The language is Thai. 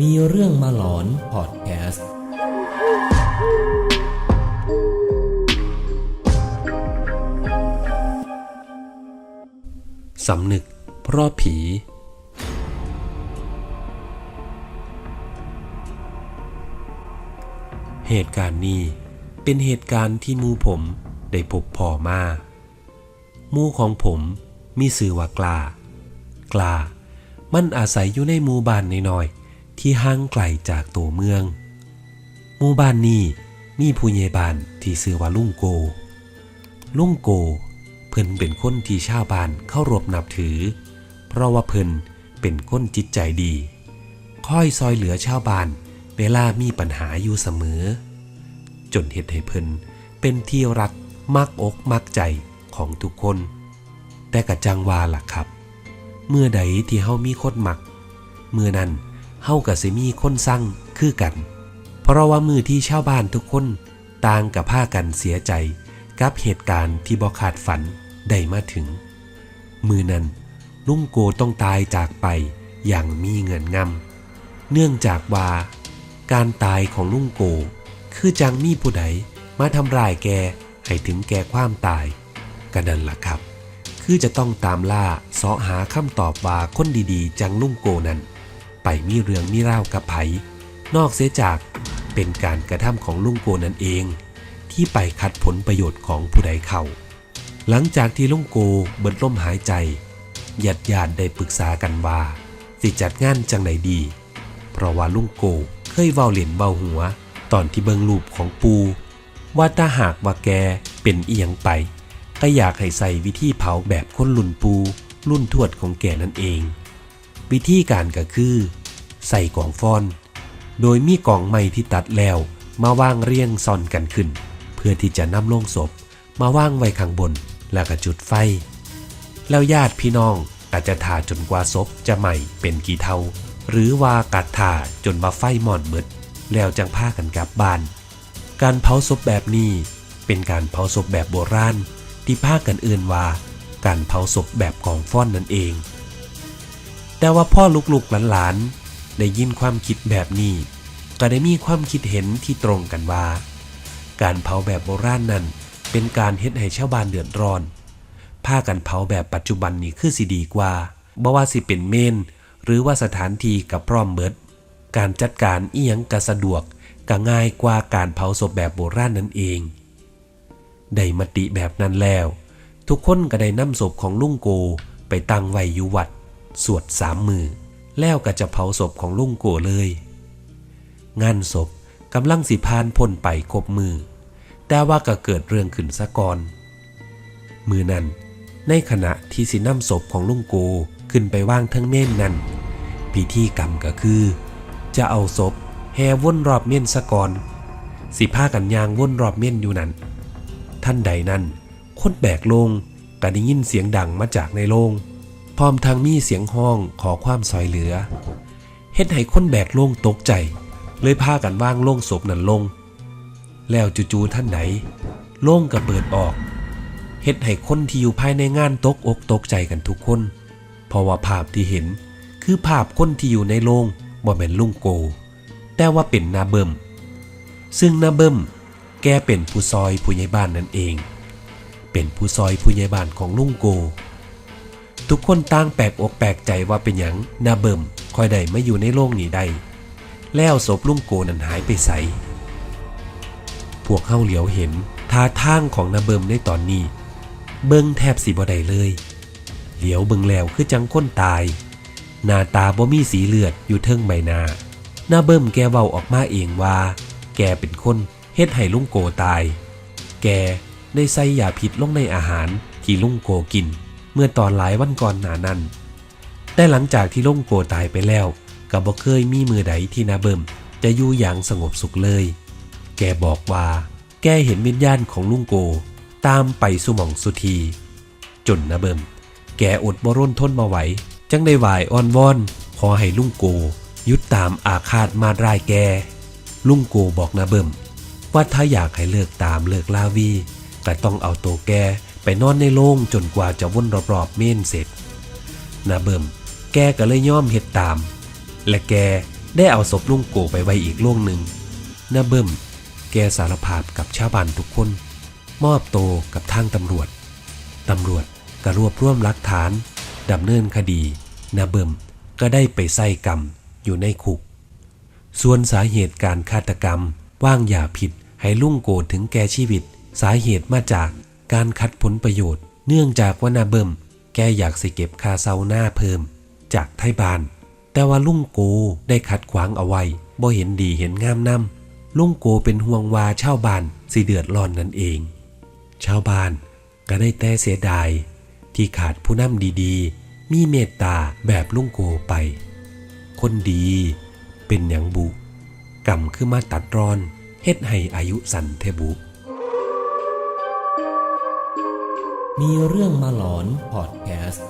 มีเรื่องมาหลอนพอดแคสต์ สำนึกเพราะผี เหตุการณ์นี้เป็นเหตุการณ์ที่มูผมได้พบพ่อมามูของผมมีสื่อว่ากล้ากล้ามันอาศัยอยู่ในหมู่บ้านน้อยๆ ที่ห่างไกลจากตัวเมืองหมู่บ้านนี้มีผู้ใหญ่บ้านที่ชื่อว่าลุงโก ลุงโก เพิ่นเป็นคนที่ชาวบ้านเข้ารบนับถือ เพราะว่าเพิ่นเป็นคนจิตใจดีคอยซอยเหลือชาวบ้านเวลามีปัญหาอยู่เสมอ จนเฮ็ดให้เพิ่นเป็นที่รักมักอกมักใจของทุกคน แต่กะจังวาล่ะครับ เมื่อใดที่เฮามีคนมัก เมื่อนั้น เฮาก็สิมีคนสั่งคือกัน เพราะว่ามือที่ชาวบ้านทุกคนต่างกับผ้ากันเสียใจ กับเหตุการณ์ที่บ่คาดฝันได้มาถึง มือนั้นลุงโกต้องตายจากไปอย่างมีเงินงำเนื่องจากว่า การตายของลุงโก คือจังมีผู้ใดมาทำร้ายแกให้ถึงแก่ความตายก็นั่นล่ะครับ คือจะต้องตามล่าเสาะหาคำตอบว่าคนดีๆ จังลุงโกนั้น ไปมีเรื่องมีเล่ากับไผ นอกเสียจากเป็นการกระทำของลุงโกนั่นเอง ที่ไปขัดผลประโยชน์ของผู้ใดเข้า หลังจากที่ลุงโกเบิดลมหายใจญาติญาติได้ปรึกษากันว่า สิจัดงานจังไหนดี เพราะว่าลุงโกเคยเว้าเหรียญเบาหัว ตอนที่เบิงรูปของปู ว่าถ้าหากว่าแกเป็นเอียงไป ก็อยากให้ใส่วิธีเผาแบบคนรุ่นปู รุ่นทวดของแกนั่นเอง วิธีการก็คือ ใส่กล่องฟอน โดยมีกล่องไม้ที่ตัดแล้วมาวางเรียงซ่อนกันขึ้น เพื่อที่จะนำโลงศพ มาวางไว้ข้างบนแล้วก็จุดไฟ แล้วญาติพี่น้องก็จะถ่าจนกว่าศพจะใหม่เป็นกี่เท่าหรือว่ากัดถ่าจนว่าไฟหมอนหมดแล้วจังพากันกลับบ้าน การเผาศพแบบนี้ เป็นการเผาศพแบบโบราณที่พากันเอื่นว่า การเผาศพแบบกองฟ้อนนั่นเอง แต่ว่าพ่อลูกๆหลานๆได้ยินความคิดแบบนี้ ก็ได้มีความคิดเห็นที่ตรงกันว่า การเผาแบบโบราณนั้นเป็นการเฮ็ดให้ชาวบ้านเดือดร้อนผ้ากันเผาแบบปัจจุบันนี้คือสิดีกว่าบ่ว่าสิเป็นเมน หรือว่าสถานที่กับพร้อมเบิด การจัดการเอียงก็สะดวกก็ง่ายกว่าการเผาศพแบบโบราณนั่นเอง ได้มติแบบนั้นแล้ว ทุกคนก็ได้นำศพของลุงโกไปตั้งไว้อยู่วัด สวดสามมือ แล้วก็จะเผาศพของลุงโกเลย งานศพกำลังสิพานพ้นไปครบมือ แต่ว่าก็เกิดเรื่องขึ้นซะก่อน มือนั้นในขณะที่สินำศพของลุงโกขึ้นไปว่างทั้งเม่นนั้น พิธีกรรมก็คือ จะเอาศพแห่วนรอบเม่นซะก่อน สิผ้ากันยางวนรอบเม่นอยู่นั้น ท่านใดนั้นคนแบกลงก็ได้ยินเสียงดังมาจากในโลง พร้อมทางมีเสียงห้องขอความซอยเหลือ เฮ็ดให้คนแบกโล่งตกใจ เลยพากันว่างโล่งศพนั้นลง แล้วจู่ๆท่านไหนโล่งก็เปิดออกเฮ็ดให้คนที่อยู่ภายในงานตกอกตกใจกันทุกคน เพราะว่าภาพที่เห็นคือภาพคนที่อยู่ในโรงบ่แม่นลุงโก แต่ว่าเป็นนาเบิมซึ่งนาเบิมแกเป็นผู้ซอยผู้ใหญ่บ้านนั่นเอง เป็นผู้ซอยผู้ใหญ่บ้านของลุงโก ทุกคนต่างแปลกอกแปลกใจว่าเป็นหยังนาเบิมคอยได้มาอยู่ในโรงนี้ได้แล้วศพลุงโกนั้นหายไปไสพวกเฮาเหลียวเห็นท่าทางของนาเบิมในตอนนี้ เบิ่งแทบสิบ่ได้เลย เหลียวเบิ่งแล้วคือจังก้นตาย หน้าตาบ่มีสีเลือดอยู่เทิงใบหน้านาเบิ่มแกเว้าออกมาเองว่า แกเป็นคนเฮ็ดให้ลุงโกตาย แกได้ใส่ยาพิษลงในอาหารที่ลุงโกกิน เมื่อตอนหลายวันก่อนหน้านั้น แต่หลังจากที่ลุงโกตายไปแล้วก็บ่เคยมีมือใดที่นาเบิ่มจะอยู่อย่างสงบสุขเลย แกบอกว่า แกเห็นวิญญาณของลุงโก ตามไปสุมองสุธี จนนะเบิมแกอดบร่นทนมาไหว จังได้ไหวอ้อนวอน ขอให้ลุงโกยุดตามอาฆาตมาร่ายแก ลุงโกบอกนะเบิมว่าถ้าอยากให้เลิกตามเลิกลาวีแต่ต้องเอาตัวแก ไปนอนในโรงจนกว่าจะวนรอบๆเม่นเสร็จนะเบิมแกก็เลยย่อมเห็ดตาม และแกได้เอาศพลุงโกไปไว้อีกโล่งหนึ่งนาเบิ่มแกสารภาพกับชาวบ้านทุกคน มอบโตกับทางตำรวจ ตำรวจก็รวบรวมหลักฐานดำเนินคดีนาเบิ่มก็ได้ไปใส่กรรมอยู่ในคุก ส่วนสาเหตุการฆาตกรรมว่างยาผิดให้ลุงโกถึงแก่ชีวิต สาเหตุมาจาก การขัดผลประโยชน์ เนื่องจากว่านาเบิ่มแกอยากสิเก็บคาเซาหน้าเพิ่ม จากไทยบาน แต่ว่าลุงโกได้ขัดขวางเอาไว้บ่เห็นดีเห็นงามนำลุงโกเป็นห่วงว่าชาวบ้านสิเดือดร้อนนั่นเอง ชาวบ้านก็ได้แต่เสียดาย ที่ขาดผู้นำดีๆ มีเมตตาแบบลุงโกไป คนดีเป็นอย่างบุกรรมคือมาตัดรอนเฮ็ดให้อายุสันเทบุ มีเรื่องมาหลอนพอดแคสต์